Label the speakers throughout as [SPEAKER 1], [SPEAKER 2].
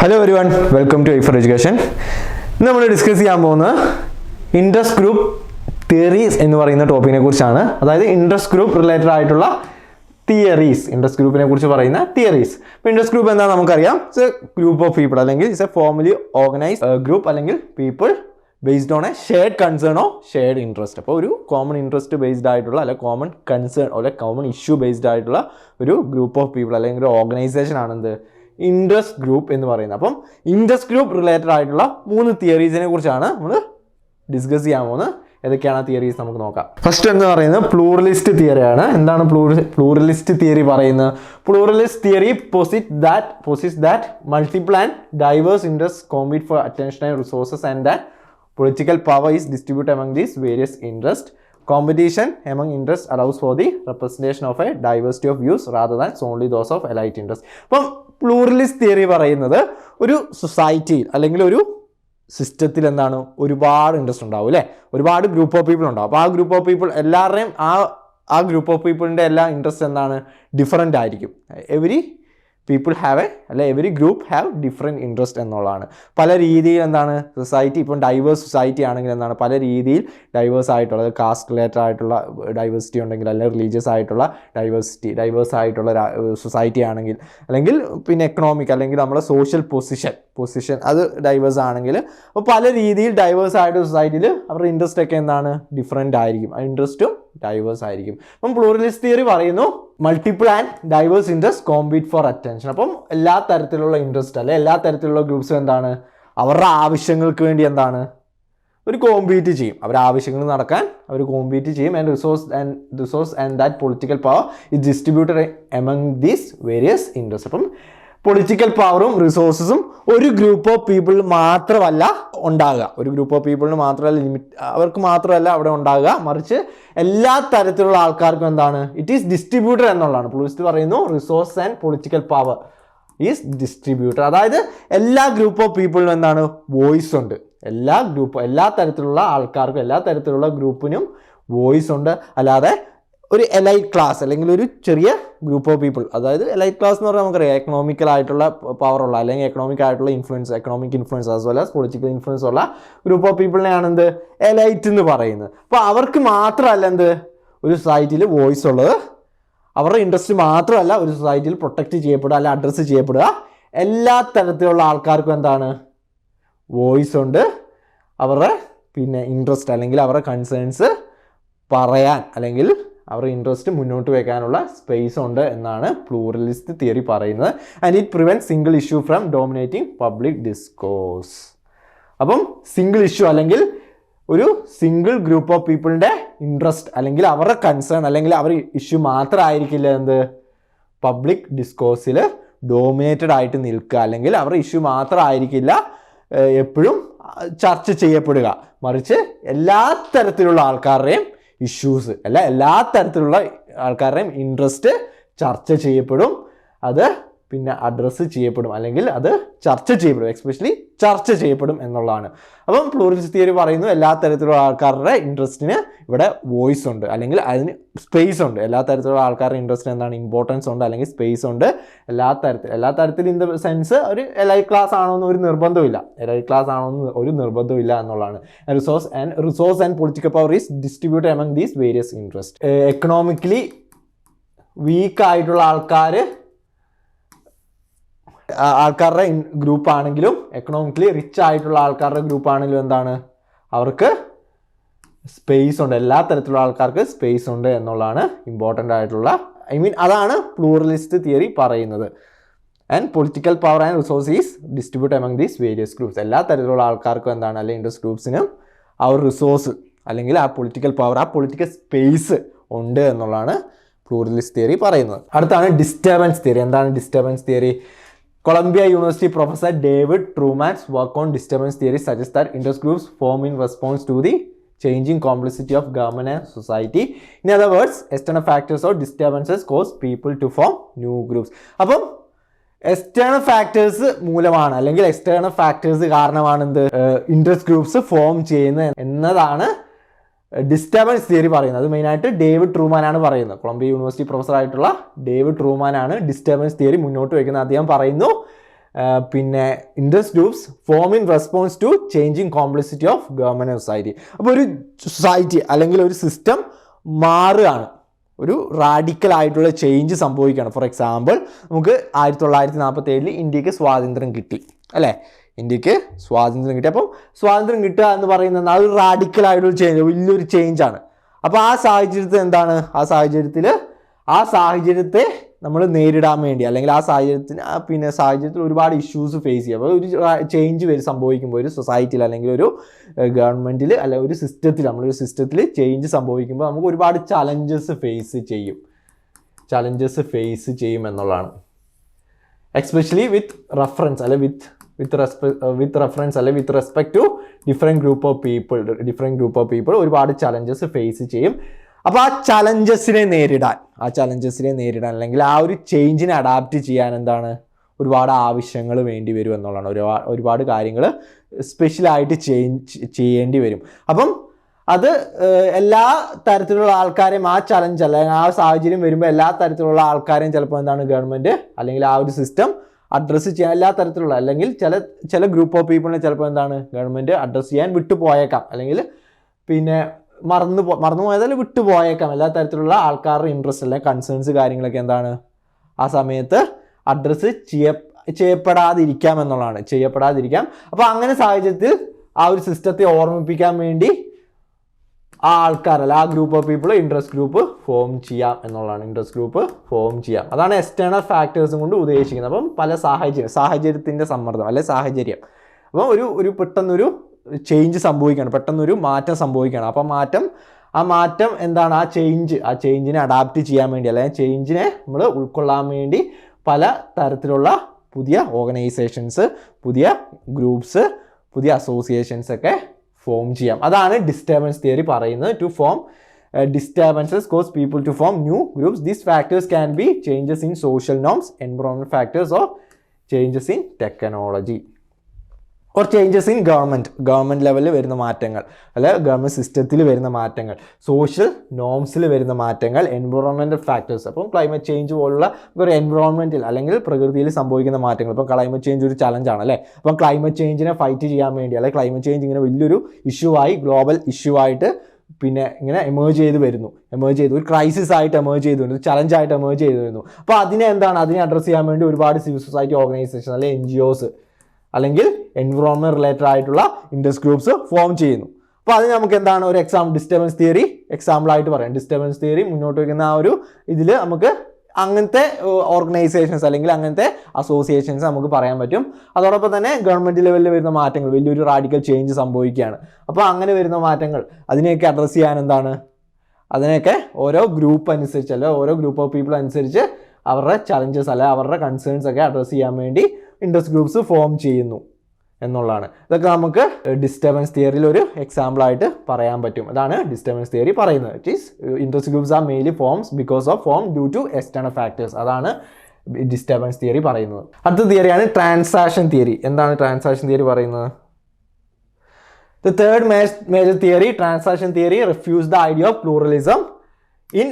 [SPEAKER 1] Hello everyone welcome to I four education ഇന്ന് നമ്മൾ discuss ചെയ്യാൻ പോകുന്നത് ഇൻട്രസ്റ്റ് ഗ്രൂപ്പ് തിയറീസ് എന്ന് പറയുന്ന ടോപ്പിനെ കുറിച്ചാണ്. അതായത് ഇൻട്രസ്റ്റ് ഗ്രൂപ്പ് റിലേറ്റഡ് ആയിട്ടുള്ള തിയറീസ് ഇൻട്രസ്റ്റ് ഗ്രൂപ്പിനെ കുറിച്ച് പറയുന്ന തിയറീസ് അപ്പോൾ ഇൻട്രസ്റ്റ് ഗ്രൂപ്പ് എന്താ നമുക്കറിയാം. It's a group of people അല്ലെങ്കിൽ it's a formally organise group അല്ലെങ്കിൽ people based on a shared concern or shared interest അപ്പോൾ ഒരു കോമൺ ഇൻട്രസ്റ്റ് ബേസ്ഡ് ആയിട്ടുള്ള അല്ലെ കോമൺ കൺസേൺ അല്ലെ കോമൺ ഇഷ്യൂ ബേസ്ഡ് ആയിട്ടുള്ള ഒരു ഗ്രൂപ്പ് ഓഫ് പീപ്പിൾ അല്ലെങ്കിൽ ഒരു ഓർഗനൈസേഷൻ ആണെന്ത്? ഇൻട്രസ്റ്റ് ഗ്രൂപ്പ് എന്ന് പറയുന്നത്. അപ്പം ഇൻട്രസ്റ്റ് ഗ്രൂപ്പ് റിലേറ്റഡ് ആയിട്ടുള്ള മൂന്ന് തിയറീസിനെ കുറിച്ചാണ് നമ്മൾ ഡിസ്കസ് ചെയ്യാൻ പോകുന്നത്. ഏതൊക്കെയാണ് തിയറീസ് നമുക്ക് നോക്കാം. ഫസ്റ്റ് എന്ന് പറയുന്നത് പ്ലൂറലിസ്റ്റ് തിയറിയാണ് എന്താണ് പ്ലൂറലിസ്റ്റ് തിയറി പറയുന്നത്? Pluralist theory posit that posit that multiple and diverse interest compete for attention and resources and that political power is distribute among these various interest competition among interest allows for the representation of a diversity of views rather than solely those of elite interest അപ്പം pluralist theory പറയുന്നത് ഒരു സൊസൈറ്റിയിൽ അല്ലെങ്കിൽ ഒരു സിസ്റ്റത്തിൽ എന്താണ് ഒരുപാട് interest ഉണ്ടാവും അല്ലേ ഒരുപാട് ഗ്രൂപ്പ് ഓഫ് പീപ്പിൾ ഉണ്ടാവും. അപ്പോൾ ആ ഗ്രൂപ്പ് ഓഫ് പീപ്പിൾ എല്ലാവരുടെയും ആ ആ ഗ്രൂപ്പ് ഓഫ് പീപ്പിളിന്റെ എല്ലാ ഇൻട്രസ്റ്റ് എന്താണ്? ഡിഫറെന്റ് ആയിരിക്കും. എവരി പീപ്പിൾ ഹാവ് എ അല്ലെ every group have different interest എന്നുള്ളതാണ്. പല രീതിയിൽ എന്താണ് സൊസൈറ്റി ഇപ്പം ഡൈവേഴ്സ് സൊസൈറ്റി ആണെങ്കിൽ എന്താണ് പല രീതിയിൽ ഡൈവേഴ്സ് ആയിട്ടുള്ള കാസ്റ്റ് റിലേറ്റഡ് ആയിട്ടുള്ള ഡൈവേഴ്സിറ്റി ഉണ്ടെങ്കിൽ അല്ലെങ്കിൽ റിലീജിയസ് ആയിട്ടുള്ള ഡൈവേഴ്സിറ്റി ഡൈവേഴ്സ് ആയിട്ടുള്ള സൊസൈറ്റി ആണെങ്കിൽ അല്ലെങ്കിൽ പിന്നെ എക്കണോമിക് അല്ലെങ്കിൽ നമ്മുടെ സോഷ്യൽ പൊസിഷൻ പൊസിഷൻ അത് ഡൈവേഴ്സ് ആണെങ്കിൽ അപ്പോൾ പല രീതിയിൽ ഡൈവേഴ്സ് ആയിട്ട് സൊസൈറ്റിയിൽ അവരുടെ ഇൻട്രസ്റ്റ് ഒക്കെ എന്താണ്? ഡിഫറെന്റ് ആയിരിക്കും. ആ ഇൻട്രസ്റ്റും ഡൈവേഴ്സ് ആയിരിക്കും. അപ്പം പ്ലൂറലിസ്റ്റ് തിയറി പറയുന്നു multiple and diverse interest compete for attention അപ്പം എല്ലാ തരത്തിലുള്ള ഇൻട്രസ്റ്റ് അല്ലെ എല്ലാ തരത്തിലുള്ള ഗ്രൂപ്പ്സും എന്താണ്? അവരുടെ ആവശ്യങ്ങൾക്ക് വേണ്ടി എന്താണ്? ഒരു കോമ്പീറ്റ് ചെയ്യും. അവരുടെ ആവശ്യങ്ങൾ നടക്കാൻ അവർ കോമ്പീറ്റ് ചെയ്യും. And resource and resource and that political power is distributed among these various interest അപ്പം പൊളിറ്റിക്കൽ പവറും റിസോഴ്സസും ഒരു ഗ്രൂപ്പ് ഓഫ് പീപ്പിൾ മാത്രമല്ല ഉണ്ടാകുക. ഒരു ഗ്രൂപ്പ് ഓഫ് പീപ്പിളിന് മാത്രമല്ല ലിമിറ്റ് അവർക്ക് മാത്രമല്ല അവിടെ ഉണ്ടാകുക. മറിച്ച് എല്ലാ തരത്തിലുള്ള ആൾക്കാർക്കും എന്താണ്? ഇറ്റ് ഈസ് ഡിസ്ട്രിബ്യൂട്ടർ എന്നുള്ളതാണ്. പ്ലൂസ്റ്റ് പറയുന്നു resource and political power is distributor അതായത് എല്ലാ ഗ്രൂപ്പ് ഓഫ് പീപ്പിളിനും എന്താണ്? വോയിസ് ഉണ്ട്. എല്ലാ ഗ്രൂപ്പ് എല്ലാ തരത്തിലുള്ള ആൾക്കാർക്കും എല്ലാ തരത്തിലുള്ള ഗ്രൂപ്പിനും വോയിസ് ഉണ്ട്. അല്ലാതെ ഒരു എലൈറ്റ് ക്ലാസ് അല്ലെങ്കിൽ ഒരു ചെറിയ ഗ്രൂപ്പ് ഓഫ് പീപ്പിൾ അതായത് എലൈറ്റ് ക്ലാസ് എന്ന് പറഞ്ഞാൽ നമുക്കറിയാം എക്കണോമിക്കൽ ആയിട്ടുള്ള പവർ ഉള്ള അല്ലെങ്കിൽ എക്കണോമിക് ആയിട്ടുള്ള influence economic influence as well as political influence ഉള്ള ഗ്രൂപ്പ് ഓഫ് പീപ്പിളിനെയാണ് എന്ത്? എലൈറ്റ് എന്ന് പറയുന്നത്. അപ്പോൾ അവർക്ക് മാത്രമല്ല എന്ത്? ഒരു സൊസൈറ്റിയിൽ വോയിസ് ഉള്ളത്. അവരുടെ ഇൻട്രസ്റ്റ് മാത്രമല്ല ഒരു സൊസൈറ്റിയിൽ പ്രൊട്ടക്റ്റ് ചെയ്യപ്പെടുക അല്ല അഡ്രസ്സ് ചെയ്യപ്പെടുക. എല്ലാ തരത്തിലുള്ള ആൾക്കാർക്കും എന്താണ്? വോയിസ് ഉണ്ട്. അവരുടെ പിന്നെ ഇൻട്രസ്റ്റ് അല്ലെങ്കിൽ അവരുടെ കൺസേൺസ് പറയാൻ അല്ലെങ്കിൽ അവരുടെ ഇൻട്രസ്റ്റ് മുന്നോട്ട് വെക്കാനുള്ള സ്പേസ് ഉണ്ട് എന്നാണ് പ്ലൂറലിസ്റ്റ് തിയറി പറയുന്നത്. And it prevent single issue from dominating public discourse അപ്പം സിംഗിൾ ഇഷ്യൂ അല്ലെങ്കിൽ ഒരു സിംഗിൾ ഗ്രൂപ്പ് ഓഫ് പീപ്പിളിന്റെ ഇൻട്രസ്റ്റ് അല്ലെങ്കിൽ അവരുടെ കൺസേൺ അല്ലെങ്കിൽ അവർ ഇഷ്യൂ മാത്രമായിരിക്കില്ല എന്ത്? പബ്ലിക് ഡിസ്കോഴ്സിൽ ഡോമിനേറ്റഡ് ആയിട്ട് നിൽക്കുക അല്ലെങ്കിൽ അവരുടെ ഇഷ്യൂ മാത്രമായിരിക്കില്ല എപ്പോഴും ചർച്ച ചെയ്യപ്പെടുക. മറിച്ച് എല്ലാ തരത്തിലുള്ള ആൾക്കാരുടെയും ഇഷ്യൂസ് അല്ല എല്ലാ തരത്തിലുള്ള ആൾക്കാരുടെയും ഇൻട്രസ്റ്റ് ചർച്ച ചെയ്യപ്പെടും. അത് പിന്നെ അഡ്രസ്സ് ചെയ്യപ്പെടും. അല്ലെങ്കിൽ അത് ചർച്ച ചെയ്യപ്പെടും. എക്സ്പെഷ്യലി ചർച്ച ചെയ്യപ്പെടും എന്നുള്ളതാണ്. അപ്പം പ്ലൂറിസ് തിയറി പറയുന്നു എല്ലാ തരത്തിലുള്ള ആൾക്കാരുടെ ഇൻട്രസ്റ്റിന് ഇവിടെ വോയിസ് ഉണ്ട്. അല്ലെങ്കിൽ അതിന് സ്പേസ് ഉണ്ട്. എല്ലാ തരത്തിലുള്ള ആൾക്കാരുടെ ഇൻട്രസ്റ്റിന് എന്താണ്? ഇമ്പോർട്ടൻസ് ഉണ്ട്. അല്ലെങ്കിൽ സ്പേസ് ഉണ്ട്. എല്ലാ തരത്തിൽ എല്ലാ തരത്തിൽ ഇൻ ദ സെൻസ് ഒരു എലൈ ക്ലാസ് ആണോ എന്ന് ഒരു നിർബന്ധമില്ല എലൈ ക്ലാസ് ആണോ എന്ന് ഒരു നിർബന്ധമില്ല എന്നുള്ളതാണ്. Resource and resource and political power is distribute among these various interest economically weak ആയിട്ടുള്ള ആൾക്കാർ ആൾക്കാരുടെ ഗ്രൂപ്പ് ആണെങ്കിലും എക്കണോമിക്കലി റിച്ച് ആയിട്ടുള്ള ആൾക്കാരുടെ ഗ്രൂപ്പ് ആണെങ്കിലും എന്താണ്? അവർക്ക് സ്പേസ് ഉണ്ട്. എല്ലാ തരത്തിലുള്ള ആൾക്കാർക്ക് സ്പേസ് ഉണ്ട് എന്നുള്ളതാണ് ഇമ്പോർട്ടന്റ് ആയിട്ടുള്ള ഐ മീൻ അതാണ് പ്ലൂറലിസ്റ്റ് തിയറി പറയുന്നത്. And political power and resource is distribute among these various groups എല്ലാ തരത്തിലുള്ള ആൾക്കാർക്കും എന്താണ്? അല്ലെങ്കിൽ ഇൻഡസ് ഗ്രൂപ്പ്സിനും ആ ഒരു റിസോഴ്സ് അല്ലെങ്കിൽ ആ പൊളിറ്റിക്കൽ പവർ ആ പൊളിറ്റിക്കൽ സ്പേസ് ഉണ്ട് എന്നുള്ളതാണ് പ്ലൂറലിസ്റ്റ് തിയറി പറയുന്നത്. അടുത്താണ് ഡിസ്റ്റർബൻസ് തിയറി എന്താണ് disturbance theory Columbia University professor David Truman's work on disturbance theory suggest that interest groups form in response to the changing complexity ഓഫ് government and society. In other words, external factors or disturbances cause people to form new groups. അപ്പം external factors മൂലമാണ് അല്ലെങ്കിൽ external factors കാരണമാണ് എന്ത് interest groups form ചെയ്യുന്നത് എന്നതാണ് disturbance theory പറയുന്നത്. അത് മെയിനായിട്ട് ഡേവിഡ് ട്രൂമാൻ ആണ് പറയുന്നത്. കൊളംബിയ യൂണിവേഴ്സിറ്റി പ്രൊഫസർ ആയിട്ടുള്ള ഡേവിഡ് ട്രൂമാൻ ആണ് ഡിസ്റ്റർബൻസ് തിയറി മുന്നോട്ട് വയ്ക്കുന്നത് അദ്ദേഹം പറയുന്നു പിന്നെ interest groups form in response to changing complexity of government society അപ്പോൾ ഒരു സൊസൈറ്റി അല്ലെങ്കിൽ ഒരു സിസ്റ്റം മാറുകയാണ്. ഒരു റാഡിക്കൽ ആയിട്ടുള്ള ചേഞ്ച് സംഭവിക്കുകയാണ്. ഫോർ എക്സാമ്പിൾ നമുക്ക് ആയിരത്തി തൊള്ളായിരത്തി നാൽപ്പത്തി ഏഴിൽ ഇന്ത്യയ്ക്ക് സ്വാതന്ത്ര്യം കിട്ടി. അല്ലേ? ഇന്ത്യയ്ക്ക് സ്വാതന്ത്ര്യം കിട്ടി. അപ്പം സ്വാതന്ത്ര്യം കിട്ടുക എന്ന് പറയുന്നത് അത് ആയിട്ടുള്ള ചേഞ്ച് വലിയൊരു ആണ്. അപ്പോൾ ആ സാഹചര്യത്തിൽ എന്താണ്? ആ സാഹചര്യത്തിൽ ആ സാഹചര്യത്തെ നമ്മൾ നേരിടാൻ വേണ്ടി അല്ലെങ്കിൽ ആ സാഹചര്യത്തിന് പിന്നെ സാഹചര്യത്തിൽ ഒരുപാട് ഇഷ്യൂസ് ഫേസ് ചെയ്യുക അപ്പോൾ ഒരു ചേഞ്ച് വരും സംഭവിക്കുമ്പോൾ ഒരു സൊസൈറ്റിയിൽ അല്ലെങ്കിൽ ഒരു ഗവൺമെന്റിൽ അല്ല ഒരു സിസ്റ്റത്തിൽ നമ്മളൊരു സിസ്റ്റത്തിൽ ചേഞ്ച് സംഭവിക്കുമ്പോൾ നമുക്ക് ഒരുപാട് ചലഞ്ചസ് ഫേസ് ചെയ്യും. ചലഞ്ചസ് ഫേസ് ചെയ്യും എന്നുള്ളതാണ്. എക്സ്പെഷ്യലി വിത്ത് റെഫറൻസ് അല്ലെ വിത്ത് വിത്ത് വിത്ത് റെഫറൻസ് അല്ലെങ്കിൽ with respect to different group of people different group of people ഒരുപാട് ചലഞ്ചസ് ഫേസ് ചെയ്യും. അപ്പോൾ ആ ചലഞ്ചസിനെ നേരിടാൻ ആ ചലഞ്ചസിനെ നേരിടാൻ അല്ലെങ്കിൽ ആ ഒരു ചേഞ്ചിനെ അഡാപ്റ്റ് ചെയ്യാൻ എന്താണ്? ഒരുപാട് ആവശ്യങ്ങൾ വേണ്ടി വരും എന്നുള്ളതാണ്. ഒരുപാട് ഒരുപാട് കാര്യങ്ങൾ സ്പെഷ്യലായിട്ട് ചേഞ്ച് ചെയ്യേണ്ടി വരും. അപ്പം അത് എല്ലാ തരത്തിലുള്ള ആൾക്കാരെയും ആ ചലഞ്ച് അല്ലെങ്കിൽ ആ സാഹചര്യം വരുമ്പോൾ എല്ലാ തരത്തിലുള്ള ആൾക്കാരെയും ചിലപ്പോൾ എന്താണ് ഗവൺമെന്റ് അല്ലെങ്കിൽ ആ ഒരു സിസ്റ്റം അഡ്രസ്സ് ചെയ്യാൻ എല്ലാ തരത്തിലുള്ള അല്ലെങ്കിൽ ചില ചില ഗ്രൂപ്പ് ഓഫ് പീപ്പിളിനെ ചിലപ്പോൾ എന്താണ് ഗവൺമെന്റ് അഡ്രസ്സ് ചെയ്യാൻ വിട്ടുപോയേക്കാം. അല്ലെങ്കിൽ പിന്നെ മറന്നു പോ മറന്നു പോയതല്ല വിട്ടുപോയേക്കാം. എല്ലാ തരത്തിലുള്ള ആൾക്കാരുടെ ഇൻട്രസ്റ്റ് അല്ലെങ്കിൽ കൺസേൺസ് കാര്യങ്ങളൊക്കെ എന്താണ്? ആ സമയത്ത് അഡ്രസ്സ് ചെയ്യ ചെയ്യപ്പെടാതിരിക്കാം എന്നുള്ളതാണ്. ചെയ്യപ്പെടാതിരിക്കാം. അപ്പോൾ അങ്ങനെ സാഹചര്യത്തിൽ ആ ഒരു സിസ്റ്റത്തെ ഓർമ്മിപ്പിക്കാൻ വേണ്ടി ആ ആൾക്കാരല്ല ആ group of people interest group form ചെയ്യാം എന്നുള്ളതാണ് ഇൻട്രസ്റ്റ് ഗ്രൂപ്പ് ഫോം ചെയ്യാം. അതാണ് എക്സ്റ്റേണൽ ഫാക്ടേഴ്സും കൊണ്ട് ഉദ്ദേശിക്കുന്നത്. അപ്പം പല സാഹചര്യം സാഹചര്യത്തിന്റെ സമ്മർദ്ദം അല്ലെ സാഹചര്യം. അപ്പം ഒരു ഒരു പെട്ടെന്നൊരു ചേഞ്ച് സംഭവിക്കുകയാണ് പെട്ടെന്നൊരു മാറ്റം സംഭവിക്കുകയാണ് അപ്പം മാറ്റം ആ മാറ്റം എന്താണ്? ആ ചേഞ്ച് ആ ചേഞ്ചിനെ അഡാപ്റ്റ് ചെയ്യാൻ വേണ്ടി അല്ലെങ്കിൽ ചേഞ്ചിനെ നമ്മൾ ഉൾക്കൊള്ളാൻ വേണ്ടി പല തരത്തിലുള്ള പുതിയ ഓർഗനൈസേഷൻസ് പുതിയ ഗ്രൂപ്പ്സ് പുതിയ അസോസിയേഷൻസ് ഒക്കെ ഫോം ചെയ്യാം. അതാണ് ഡിസ്റ്റർബൻസ് തിയറി പറയുന്നത് to form disturbances cause people to form new groups these factors can be changes in social norms environment factors or changes in technology or changes in government government ലെവലിൽ വരുന്ന മാറ്റങ്ങൾ. അല്ല government സിസ്റ്റത്തിൽ വരുന്ന മാറ്റങ്ങൾ. Social നോംസിൽ വരുന്ന മാറ്റങ്ങൾ. എൻവറോൺമെന്റൽ ഫാക്ടേഴ്സ് അപ്പം ക്ലൈമറ്റ് ചേഞ്ച് പോലുള്ള ഒരു എൻവറോൺമെന്റിൽ അല്ലെങ്കിൽ പ്രകൃതിയിൽ സംഭവിക്കുന്ന മാറ്റങ്ങൾ. ഇപ്പം ക്ലൈമറ്റ് ചേഞ്ച് ഒരു ചലഞ്ചാണ് അല്ലേ? അപ്പം ക്ലൈമറ്റ് ചേഞ്ചിനെ ഫൈറ്റ് ചെയ്യാൻ വേണ്ടി അല്ലെങ്കിൽ ക്ലൈമറ്റ് ചേഞ്ച് ഇങ്ങനെ വലിയൊരു ഇഷ്യൂ ആയി ഗ്ലോബൽ ഇഷ്യൂ ആയിട്ട് പിന്നെ ഇങ്ങനെ എമേജ് ചെയ്ത് വരുന്നു. എമേജ് ചെയ്തു ഒരു ക്രൈസിസ് ആയിട്ട് എമേജ് ചെയ്തു വരുന്നു. ചലഞ്ച് ആയിട്ട് എമേജ് ചെയ്തു വരുന്നു. അപ്പോൾ അതിനെ എന്താണ്? അതിനെ അഡ്രസ്സ് ചെയ്യാൻ വേണ്ടി ഒരുപാട് സിവിൽ സൊസൈറ്റി ഓർഗനൈസേഷൻ അല്ലെങ്കിൽ എൻ ജി ഒസ് അല്ലെങ്കിൽ എൻവിറോൺമെന്റ് റിലേറ്റഡ് ആയിട്ടുള്ള ഇൻഡസ് ഗ്രൂപ്പ്സ് ഫോം ചെയ്യുന്നു. അപ്പോൾ അത് നമുക്ക് എന്താണ് ഒരു എക്സാം ഡിസ്റ്റർബൻസ് തിയറി എക്സാമ്പിൾ ആയിട്ട് പറയാം. ഡിസ്റ്റർബൻസ് തിയറി മുന്നോട്ട് വയ്ക്കുന്ന ആ ഒരു ഇതിൽ നമുക്ക് അങ്ങനത്തെ ഓർഗനൈസേഷൻസ് അല്ലെങ്കിൽ അങ്ങനത്തെ അസോസിയേഷൻസ് നമുക്ക് പറയാൻ പറ്റും. അതോടൊപ്പം തന്നെ ഗവൺമെന്റ് ലെവലിൽ വരുന്ന മാറ്റങ്ങൾ വലിയൊരു റാഡിക്കൽ ചേഞ്ച് സംഭവിക്കുകയാണ്. അപ്പോൾ അങ്ങനെ വരുന്ന മാറ്റങ്ങൾ അതിനെയൊക്കെ അഡ്രസ്സ് ചെയ്യാൻ എന്താണ്? അതിനെയൊക്കെ ഓരോ ഗ്രൂപ്പ് അനുസരിച്ച് അല്ലെ ഓരോ ഗ്രൂപ്പ് ഓഫ് പീപ്പിൾ അനുസരിച്ച് അവരുടെ ചലഞ്ചസ് അല്ലെ അവരുടെ കൺസേൺസ് ഒക്കെ അഡ്രസ്സ് ചെയ്യാൻ വേണ്ടി ഇൻട്രസ്റ്റ് ഗ്രൂപ്പ്സ് ഫോം ചെയ്യുന്നു എന്നുള്ളതാണ്. ഇതൊക്കെ നമുക്ക് ഡിസ്റ്റർബൻസ് തിയറിയിൽ ഒരു എക്സാമ്പിൾ ആയിട്ട് പറയാൻ പറ്റും. അതാണ് ഡിസ്റ്റർബൻസ് തിയറി പറയുന്നത്. It is interest groups are mainly forms because of form due to external factors അതാണ് ഡിസ്റ്റർബൻസ് തിയറി പറയുന്നത്. അടുത്ത തിയറിയാണ് ട്രാൻസാക്ഷൻ തിയറി എന്താണ് ട്രാൻസാക്ഷൻ തിയറി പറയുന്നത്? The third major theory transaction theory refuse the idea of pluralism in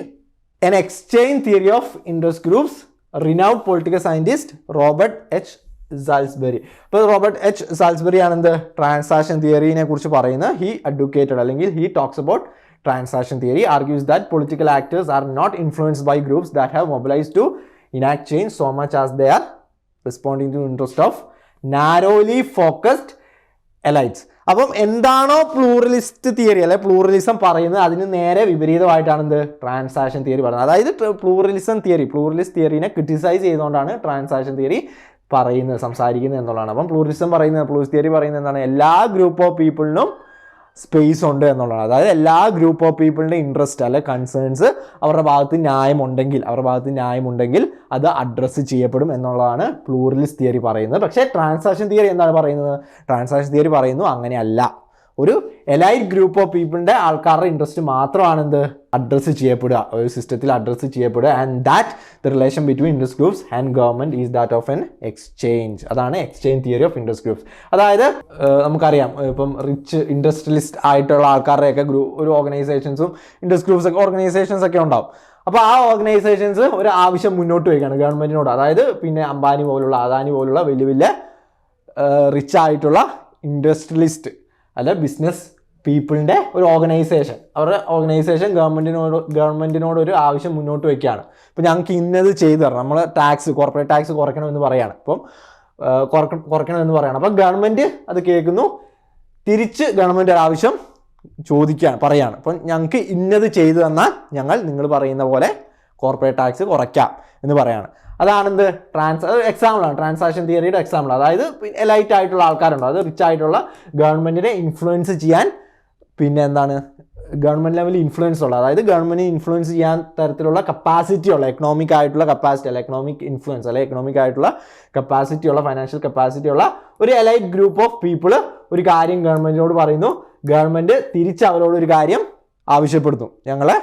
[SPEAKER 1] an exchange theory of interest groups renowned political scientist Robert H. Salisbury ഇപ്പോൾ Robert H സാൽസ്ബെറി ആണ് എന്ത് transaction തിയറിനെ കുറിച്ച് പറയുന്നത്. He advocated അല്ലെങ്കിൽ he talks about transaction theory argues that political actors are not influenced by groups that have mobilise to enact change so much as they are responding to interest of narrowly focused elites അപ്പം എന്താണോ pluralist theory അല്ലെ pluralism പറയുന്നത് അതിന് നേരെ വിപരീതമായിട്ടാണ് എന്ത് transaction theory പറയുന്നത്. അതായത് pluralism theory pluralist തിയറിനെ ക്രിറ്റിസൈസ് ചെയ്തുകൊണ്ടാണ് ട്രാൻസാക്ഷൻ തിയറി പറയുന്നത് സംസാരിക്കുന്നത് എന്നുള്ളതാണ്. അപ്പം പ്ലൂറിസം പറയുന്നത് പ്ലൂറിസ് തിയറി പറയുന്നത് എന്താണ്? എല്ലാ ഗ്രൂപ്പ് ഓഫ് പീപ്പിളിനും സ്പേസ് ഉണ്ട് എന്നുള്ളതാണ്. അതായത് എല്ലാ ഗ്രൂപ്പ് ഓഫ് പീപ്പിളിന്റെ ഇൻട്രസ്റ്റ് അല്ലെ കൺസേൺസ് അവരുടെ ഭാഗത്ത് ന്യായമുണ്ടെങ്കിൽ അവരുടെ ഭാഗത്ത് ന്യായമുണ്ടെങ്കിൽ അത് അഡ്രസ്സ് ചെയ്യപ്പെടും എന്നുള്ളതാണ് പ്ലൂറലിസ്റ്റ് തിയറി പറയുന്നത്. പക്ഷേ ട്രാൻസാക്ഷൻ തിയറി എന്താണ് പറയുന്നത്? ട്രാൻസാക്ഷൻ തിയറി പറയുന്നു അങ്ങനെയല്ല. ഒരു എലൈറ്റ് ഗ്രൂപ്പ് ഓഫ് പീപ്പിളിന്റെ ആൾക്കാരുടെ ഇൻട്രസ്റ്റ് മാത്രമാണ് എന്ത് അഡ്രസ്സ് ചെയ്യപ്പെടുക. ഒരു സിസ്റ്റത്തിൽ address ചെയ്യപ്പെടുക. And that the relation between interest groups and government is that of an exchange അതാണ് exchange theory of interest groups അതായത് നമുക്കറിയാം ഇപ്പം റിച്ച് ഇൻഡസ്ട്രിയലിസ്റ്റ് ആയിട്ടുള്ള ആൾക്കാരുടെയൊക്കെ ഗ്രൂ ഒരു ഓർഗനൈസേഷൻസും ഇൻഡസ് ഗ്രൂപ്പ്സ് ഒക്കെ ഓർഗനൈസേഷൻസ് ഒക്കെ ഉണ്ടാവും. അപ്പോൾ ആ ഓർഗനൈസേഷൻസ് ഒരു ആവശ്യം മുന്നോട്ട് വയ്ക്കുകയാണ് ഗവൺമെന്റിനോട് അതായത് പിന്നെ അംബാനി പോലുള്ള അദാനി പോലുള്ള വലിയ വലിയ റിച്ച് ആയിട്ടുള്ള ഇൻഡസ്ട്രിയലിസ്റ്റ് അല്ല ബിസിനസ് പീപ്പിളിന്റെ ഒരു ഓർഗനൈസേഷൻ അവരുടെ ഓർഗനൈസേഷൻ ഗവൺമെന്റിനോട് ഗവൺമെന്റിനോട് ഒരു ആവശ്യം മുന്നോട്ട് വയ്ക്കുകയാണ്. ഇപ്പോൾ ഞങ്ങൾക്ക് ഇന്നത് ചെയ്തു തരണം. നമ്മൾ ടാക്സ് കോർപ്പറേറ്റ് ടാക്സ് കുറയ്ക്കണമെന്ന് പറയുകയാണ് ഇപ്പം കുറയ്ക്കണമെന്ന് പറയുകയാണ് അപ്പോൾ ഗവൺമെന്റ് അത് കേൾക്കുന്നു. തിരിച്ച് ഗവൺമെന്റ് ആവശ്യം ചോദിക്കുകയാണ് പറയുകയാണ് അപ്പം ഞങ്ങൾക്ക് ഇന്നത് ചെയ്തു തന്നാൽ ഞങ്ങൾ നിങ്ങൾ പറയുന്ന പോലെ കോർപ്പറേറ്റ് ടാക്സ് കുറയ്ക്കാം എന്ന് പറയാണ്. അതാണെന്ത്? ട്രാൻസ് എക്സാമ്പിളാണ് ട്രാൻസാക്ഷൻ തിയറിയുടെ എക്സാമ്പിൾ അതായത് എലൈറ്റ് ആയിട്ടുള്ള ആൾക്കാരുണ്ടോ? അത് റിച്ച് ആയിട്ടുള്ള ഗവൺമെന്റിനെ ഇൻഫ്ലുവൻസ് ചെയ്യാൻ പിന്നെ എന്താണ്? ഗവൺമെന്റ് ലെവലിൽ ഇൻഫ്ലുവൻസ് ഉള്ള അതായത് ഗവൺമെന്റ് ഇൻഫ്ലുവൻസ് ചെയ്യാൻ തരത്തിലുള്ള കപ്പാസിറ്റി ഉള്ള എക്കണോമിക് ആയിട്ടുള്ള കപ്പാസിറ്റി അല്ല എക്കണോമിക് ഇൻഫ്ലുവൻസ് അല്ലെ എക്കണോമിക് ആയിട്ടുള്ള കപ്പാസിറ്റി ഉള്ള ഫൈനാൻഷ്യൽ കപ്പാസിറ്റി ഉള്ള ഒരു എലൈറ്റ് ഗ്രൂപ്പ് ഓഫ് പീപ്പിൾ ഒരു കാര്യം ഗവൺമെന്റിനോട് പറയുന്നു. ഗവൺമെന്റ് തിരിച്ച് അവരോട് ഒരു കാര്യം ആവശ്യപ്പെടുന്നു. ഞങ്ങളെ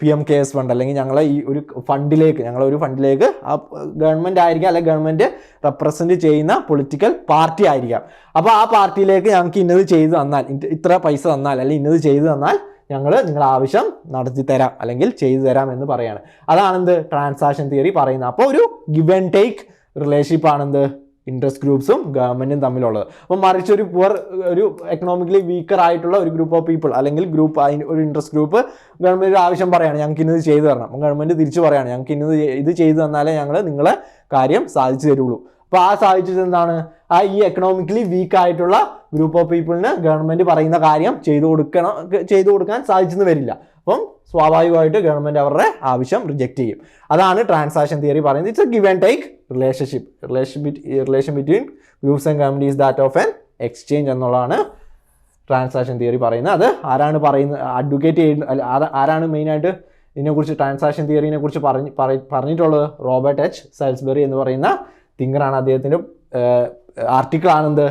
[SPEAKER 1] P M K S fund അല്ലെങ്കിൽ ഞങ്ങളെ ഈ ഒരു ഫണ്ടിലേക്ക് ഞങ്ങളെ ഒരു ഫണ്ടിലേക്ക് ആ ഗവൺമെന്റ് ആയിരിക്കാം അല്ലെങ്കിൽ ഗവൺമെന്റ് റെപ്രസെന്റ് ചെയ്യുന്ന പൊളിറ്റിക്കൽ പാർട്ടി ആയിരിക്കാം. അപ്പോൾ ആ പാർട്ടിയിലേക്ക് ഞങ്ങൾക്ക് ഇന്നത് ചെയ്തു തന്നാൽ ഇത്ര പൈസ തന്നാൽ അല്ലെങ്കിൽ ഇന്നത് ചെയ്തു തന്നാൽ ഞങ്ങൾ നിങ്ങളുടെ ആവശ്യം നടത്തി തരാം അല്ലെങ്കിൽ ചെയ്തു തരാം എന്ന് പറയാണ്. അതാണെന്ത്? ട്രാൻസാക്ഷൻ തിയറി പറയുന്നത്. അപ്പോൾ ഒരു ഗിവ് ആൻഡ് ടേക്ക് റിലേഷൻഷിപ്പ് ആണെന്ത്? ഇൻട്രസ്റ്റ് ഗ്രൂപ്പ്സും ഗവൺമെന്റും തമ്മിലുള്ളത്. അപ്പോൾ മറിച്ച് ഒരു പുവർ ഒരു എക്കണോമിക്കലി വീക്കർ ആയിട്ടുള്ള ഒരു ഗ്രൂപ്പ് ഓഫ് പീപ്പിൾ അല്ലെങ്കിൽ ഗ്രൂപ്പ് ഒരു ഇൻട്രസ്റ്റ് ഗ്രൂപ്പ് ഗവൺമെന്റ് ഒരു ആവശ്യം പറയാണ് ഞങ്ങൾക്ക് ഇന്നത് ചെയ്തു തരണം. അപ്പം ഗവൺമെന്റ് തിരിച്ചു പറയാണ് ഞങ്ങൾക്ക് ഇന്നത് ഇത് ചെയ്തു തന്നാലേ ഞങ്ങൾ നിങ്ങളെ കാര്യം സാധിച്ചു തരുള്ളൂ. അപ്പോൾ ആ സാധിച്ചത് എന്താണ്? ആ ഈ എക്കണോമിക്കലി വീക്ക് ആയിട്ടുള്ള ഗ്രൂപ്പ് ഓഫ് പീപ്പിളിന് ഗവൺമെന്റ് പറയുന്ന കാര്യം ചെയ്തു കൊടുക്കണം ചെയ്തു കൊടുക്കാൻ സാധിച്ചെന്ന് വരില്ല. അപ്പം സ്വാഭാവികമായിട്ട് ഗവൺമെന്റ് അവരുടെ ആവശ്യം റിജക്റ്റ് ചെയ്യും. അതാണ് ട്രാൻസാക്ഷൻ തിയറി പറയുന്നത്. It's a give and take relationship relation bit relation between groups and companies that of an exchange എന്നുള്ളതാണ് ട്രാൻസാക്ഷൻ തിയറി പറയുന്നത്. അത് ആരാണ് പറയുന്നത് അഡ്വക്കേറ്റ് ചെയ്യുന്ന ആരാണ് മെയിനായിട്ട് ഇതിനെക്കുറിച്ച് ട്രാൻസാക്ഷൻ തിയറിനെ കുറിച്ച് പറഞ്ഞ് പറ- പറഞ്ഞിട്ടുള്ളത്? റോബർട്ട് എച്ച് സെൽസ്ബെറി എന്ന് പറയുന്ന തിങ്കറാണ് അദ്ദേഹത്തിന്റെ article ആണെന്ത്?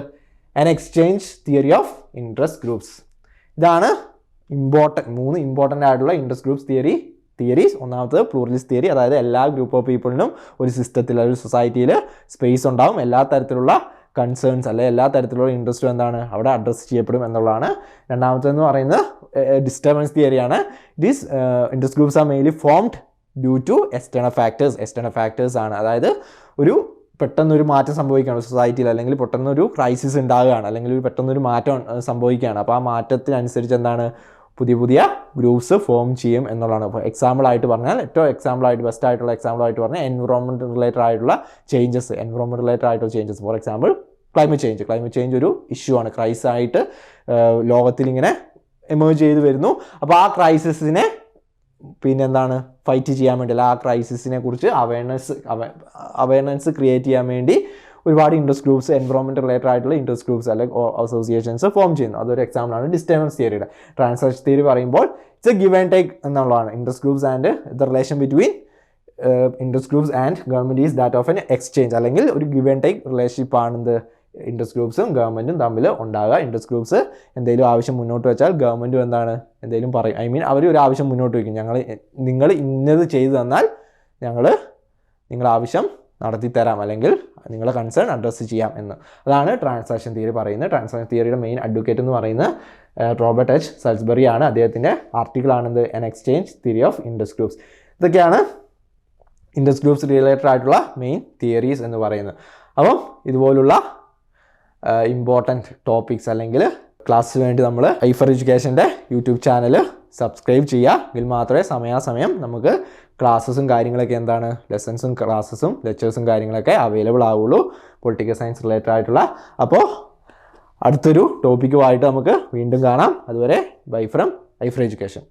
[SPEAKER 1] An exchange theory of interest groups ഇതാണ് ഇമ്പോർട്ടന്റ് മൂന്ന് ഇമ്പോർട്ടന്റ് ആയിട്ടുള്ള ഇൻട്രസ്റ്റ് ഗ്രൂപ്പ്സ് തിയറി തിയറീസ് ഒന്നാമത്തത് പ്ലൂറലിസ് തിയറി അതായത് എല്ലാ ഗ്രൂപ്പ് ഓഫ് പീപ്പിളിനും ഒരു സിസ്റ്റത്തിൽ ഒരു സൊസൈറ്റിയിൽ സ്പേസ് ഉണ്ടാവും. എല്ലാ തരത്തിലുള്ള കൺസേൺസ് അല്ലെ എല്ലാ തരത്തിലുള്ള ഇൻട്രസ്റ്റും എന്താണ്? അവിടെ അഡ്രസ്സ് ചെയ്യപ്പെടും എന്നുള്ളതാണ്. രണ്ടാമത്തെന്ന് പറയുന്നത് disturbance തിയറിയാണ് these interest groups are mainly formed due to external factors external factors ആണ്. അതായത് ഒരു പെട്ടെന്നൊരു മാറ്റം സംഭവിക്കുകയാണ്. സൊസൈറ്റിയിൽ അല്ലെങ്കിൽ പെട്ടെന്നൊരു ക്രൈസിസ് ഉണ്ടാകുകയാണ് അല്ലെങ്കിൽ ഒരു പെട്ടെന്നൊരു മാറ്റം സംഭവിക്കുകയാണ്. അപ്പോൾ ആ മാറ്റത്തിനനുസരിച്ച് എന്താണ്? പുതിയ പുതിയ ഗ്രൂപ്പ്സ് ഫോം ചെയ്യും എന്നുള്ളതാണ്. അപ്പോൾ എക്സാമ്പിൾ ആയിട്ട് പറഞ്ഞാൽ ഏറ്റവും എക്സാമ്പിൾ ആയിട്ട് ബെസ്റ്റ് ആയിട്ടുള്ള എക്സാമ്പിൾ ആയിട്ട് പറഞ്ഞാൽ എൻവിറോൺമെന്റ് റിലേറ്റഡ് ആയിട്ടുള്ള ചേഞ്ചസ് എൻവിറോൺമെന്റ് റിലേറ്റഡ് ആയിട്ടുള്ള changes for example climate change climate change ഒരു ഇഷ്യൂ ആണ്. ക്രൈസ് ആയിട്ട് ലോകത്തിലിങ്ങനെ എമേർജ് ചെയ്ത് വരുന്നു. അപ്പോൾ ആ ക്രൈസിസിനെ പിന്നെ എന്താണ് ഫൈറ്റ് ചെയ്യാൻ വേണ്ടി അല്ല ആ ക്രൈസിസിനെ കുറിച്ച് അവയർനെസ് അവയർനെസ് ക്രിയേറ്റ് ചെയ്യാൻ വേണ്ടി ഒരുപാട് ഇൻട്രസ്റ്റ് ഗ്രൂപ്പ്സ് എൻവറോൺമെന്റ് റിലേറ്റഡ് ആയിട്ടുള്ള ഇൻട്രസ്റ്റ് ഗ്രൂപ്പ്സ് അല്ലെങ്കിൽ അസോസിയേഷൻസ് ഫോം ചെയ്യുന്നു. അതൊരു എക്സാമ്പിളാണ് ഡിസ്റ്റർബൻസ് തിയറിയുടെ ട്രാൻസാക്ഷൻ തിയറി പറയുമ്പോൾ it's a give and take എന്നുള്ളതാണ്. Interest groups and the relation between interest groups and government is that of an exchange അല്ലെങ്കിൽ ഒരു ഗിവ് ആൻഡ് ടേക്ക് റിലേഷൻഷിപ്പ് ആണെന്ന് ഇൻട്രസ്റ്റ് ഗ്രൂപ്പ്സും ഗവൺമെന്റും തമ്മിൽ ഉണ്ടാകുക ഇൻട്രസ്റ്റ് ഗ്രൂപ്പ്സ് എന്തെങ്കിലും ആവശ്യം മുന്നോട്ട് വെച്ചാൽ ഗവൺമെന്റും എന്താണ് എന്തെങ്കിലും പറയും. ഐ മീൻ അവർ ഒരു ആവശ്യം മുന്നോട്ട് വയ്ക്കും. ഞങ്ങൾ നിങ്ങൾ ഇന്നത് ചെയ്തു തന്നാൽ ഞങ്ങൾ നിങ്ങളുടെ ആവശ്യം നടത്തി തരാം അല്ലെങ്കിൽ നിങ്ങളെ കൺസേൺ അഡ്രസ്സ് ചെയ്യാം എന്ന്. അതാണ് ട്രാൻസാക്ഷൻ തിയറി പറയുന്നത്. ട്രാൻസാക്ഷൻ തിയറിയുടെ മെയിൻ അഡ്വക്കേറ്റ് എന്ന് പറയുന്നത് റോബർട്ട് എച്ച് സൽസ്ബറി ആണ്. അദ്ദേഹത്തിന്റെ article ആണെന്ത് an exchange theory of interest groups ഇതൊക്കെയാണ് ഇൻഡസ് ഗ്രൂപ്പ്സ് റിലേറ്റഡ് ആയിട്ടുള്ള മെയിൻ തിയറീസ് എന്ന് പറയുന്നത്. അപ്പം ഇതുപോലുള്ള ഇമ്പോർട്ടന്റ് ടോപ്പിക്സ് അല്ലെങ്കിൽ ക്ലാസ്സിന് വേണ്ടി നമ്മൾ ഐഫർ എഡ്യൂക്കേഷന്റെ യൂട്യൂബ് ചാനൽ സബ്സ്ക്രൈബ് ചെയ്യുക. എങ്കിൽ മാത്രമേ സമയാസമയം നമുക്ക് ക്ലാസ്സസും കാര്യങ്ങളൊക്കെ എന്താണ്? ലെസൺസും ക്ലാസ്സസും ലെക്ചേഴ്സും കാര്യങ്ങളൊക്കെ അവൈലബിൾ ആവുള്ളൂ. പൊളിറ്റിക്കൽ സയൻസ് റിലേറ്റഡ് ആയിട്ടുള്ള. അപ്പോൾ അടുത്തൊരു ടോപ്പിക്കുമായിട്ട് നമുക്ക് വീണ്ടും കാണാം. അതുവരെ ബൈ ഫ്രം ഐഫർ എഡ്യൂക്കേഷൻ